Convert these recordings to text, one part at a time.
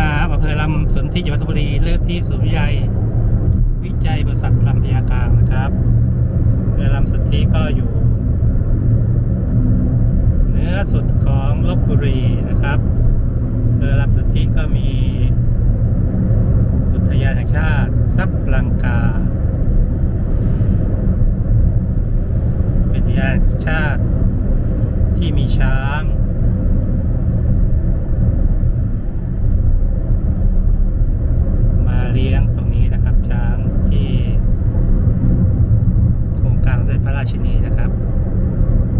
มาครับอำเภอลำสนธิจังหวัดลพบุรีเริ่มที่ศูนย์วิจัยวิจัยบริษัทลำพยากลางนะครับอำเภอลำสนธิก็อยู่เหนือสุดของลบบุรีนะครับอำเภอลำสนธิก็มี อุทยานแห่งชาติซับลังกาเป็นอุทยานชาติที่มีช้าง มาเลี้ยงตรงนี้นะครับ ช้างที่ โครงการเสด็จพระราชินีนะครับ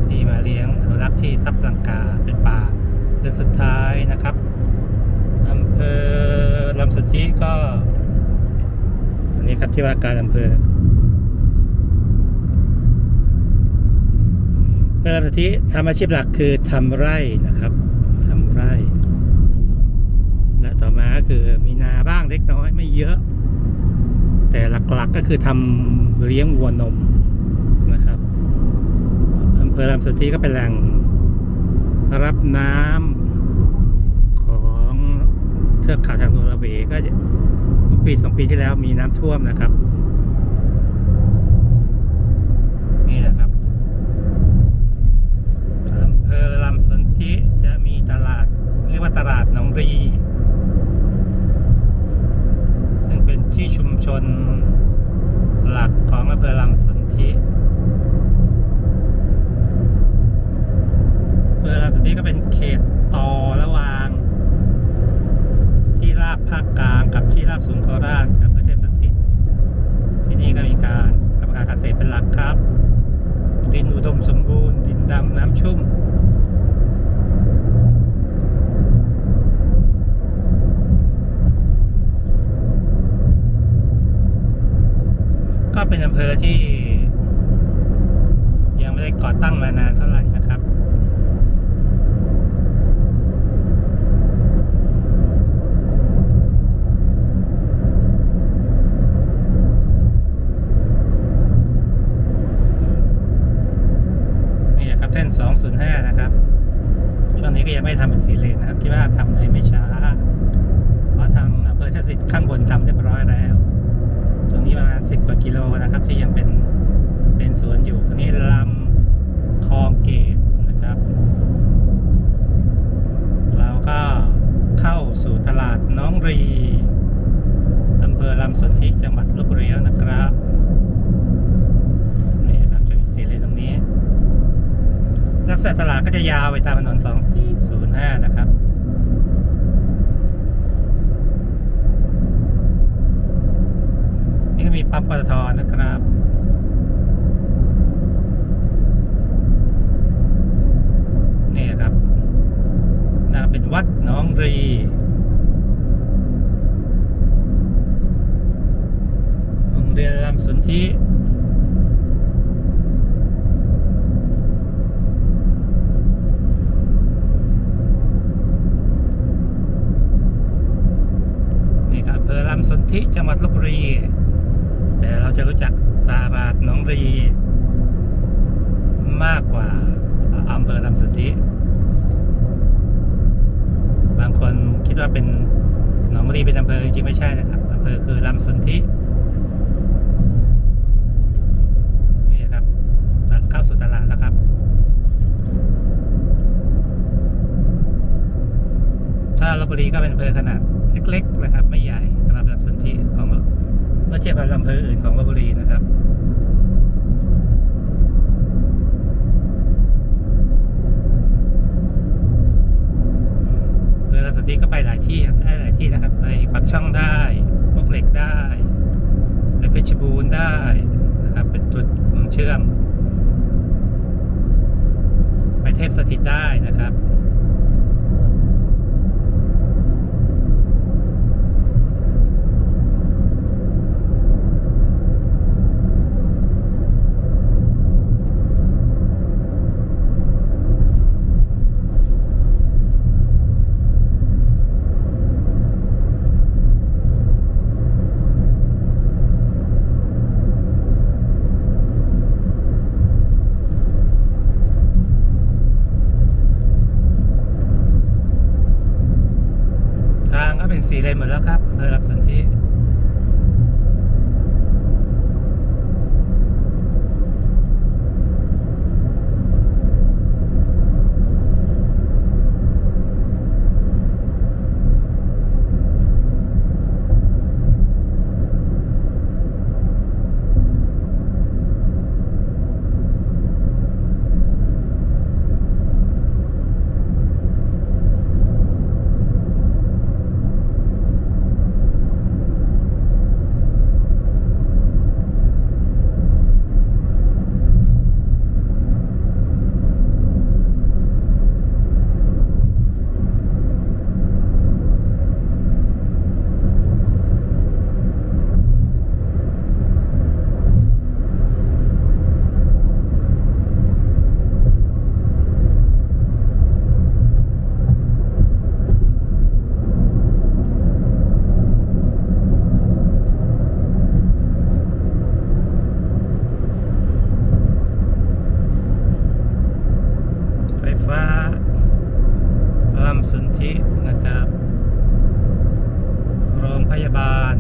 ที่มาเลี้ยงอนุรักษ์ที่ซับลังกาเป็นป่าเดือ นสุดท้ายนะครับอำเภอลำสุทธิก็ตรงนี้ครับที่ว่าการอำเภออำเภอลำสุทธิทำอาชีพหลักคือทำไร่นะครับทำไร่ และต่อมาก็คือมีนาบ้างเล็กน้อยไม่เยอะ แต่หลักๆก็คือทำเลี้ยงวัวนมนะครับอำเภอลำสุทธิก็เป็นแหล่งรับน้ำ เทือกเขาทางโนราเวก็จะปีสองปีที่แล้วมีน้ำท่วมนะครับนี่แหละครับอำเภอลำสนธิจะมีตลาด เรียกว่าตลาดหนองรี ซึ่งเป็นที่ชุมชนหลักของอำเภอลำสนธิอำเภอลำสนธิก็เป็นเขตต่อระหว่าง ที่ราบภาคกลางกับที่ ราคราชกับอำเภอเทพสถิต ที่นี่ก็มีการทำการเกษตรเป็นหลักครับ ดินอุดมสมบูรณ์ ดินดำน้ำชุ่มก็เป็นอำเภอที่ยังไม่ได้ก่อตั้งมานานเท่าไหร่นะครับ นี่ครับเส้น205 นะครับ ช่วงนี้ก็ยังไม่ทำเป็นสีเลนนะครับ คิดว่าทำได้ไม่ช้า เพราะทางอำเภอเทพ สิตข้างบนทำเรียบร้อยแล้ว ตรงนี้ประมาณ10กว่ากิโลนะครับ ที่ยังเป็นเลนสวนอยู่ ตรงนี้ลำคลองเกตนะครับเราก็เข้าสู่ตลาดน้องรีอำเภอลำสนธิจังหวัดลบบุรีแล้วนะครับนี่ครับจะมีสีเลนตรงนี้ลักษณะตลาดก็จะยาวไปตามถนน205 นะครับ นี่ก็ มีปั๊มปตทนะครับนี่ครับน่าเป็นวัดน้องรีโรงเรียนลำสนธินี่ครับอำเภอลำสนธิจังหวัดลบบุรี จะรู้จักตลาดหนองรี มากกว่าอำเภอลำสนธิบางคนคิดว่าเป็นหนองรีเป็นอำเภอจริงไม่ใช่นะครับอำเภอคือลำสนธินี่ครับเข้าสู่ตลาดแล้วครับ ถ้าลบบุรีก็เป็นอำเภอขนาดเล็กๆนะครับ ไม่ใหญ่สำหรับลำสนธิของ เมื่อเทียบกับอำเภออื่นของลบบุรีนะครับเรือลำสนธิก็ไปหลายที่ครับได้หลายที่นะครับ ไปปักช่องได้มวกเหล็กได้ ไปเพชรบูรณ์ได้นะครับ เป็นจุดเมืองเชื่อม ไปเทพสถิตได้นะครับ นสีเลนหมดแล้วครับอำเภอลำสนธิไฟฟ้าลำ สนธินะครับ โรงพยาบาล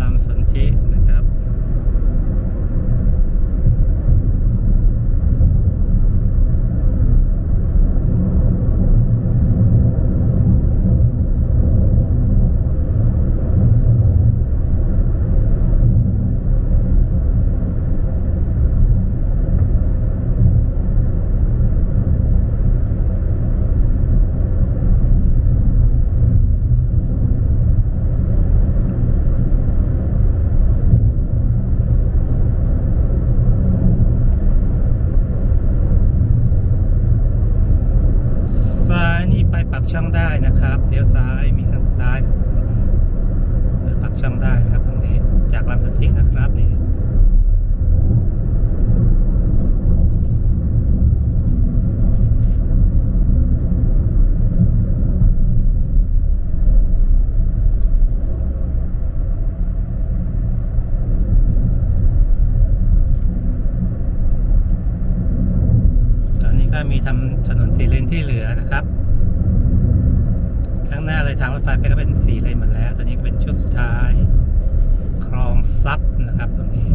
ลำสนธินะครับ ซ้ายนี่ไปปักช่องได้นะครับเลี้ยวซ้ายมีทางซ้ายเปิดปัก ช่องได้ครับตรงนี้จากลำสนธินะครับนี่ตอนนี้ก็มีทำถนนสีเลนที่เหลือนะครับ ข้างหน้าเลยทางรถไฟไปก็เป็นสีเลนหมดแล้ว ตอนนี้ก็เป็นชุดสุดท้าย คลองซับนะครับตรงนี้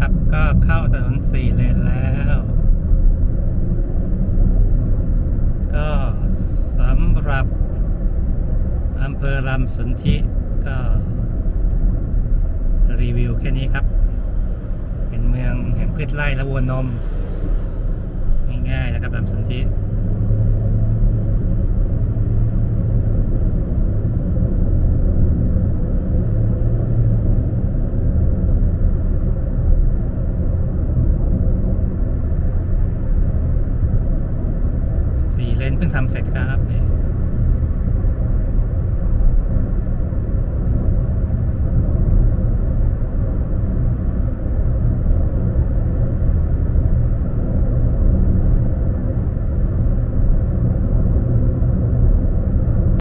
ครับ ก็เข้าถนนสี่เลนแล้ว ก็สำหรับ อำเภอลำสนธิก็รีวิวแค่นี้ครับ เป็นเมืองแห่งพืชไร่และวัวนม ง่ายๆนะครับลำสนธิสี่เลนเพิ่งทำเสร็จครับเนี่ย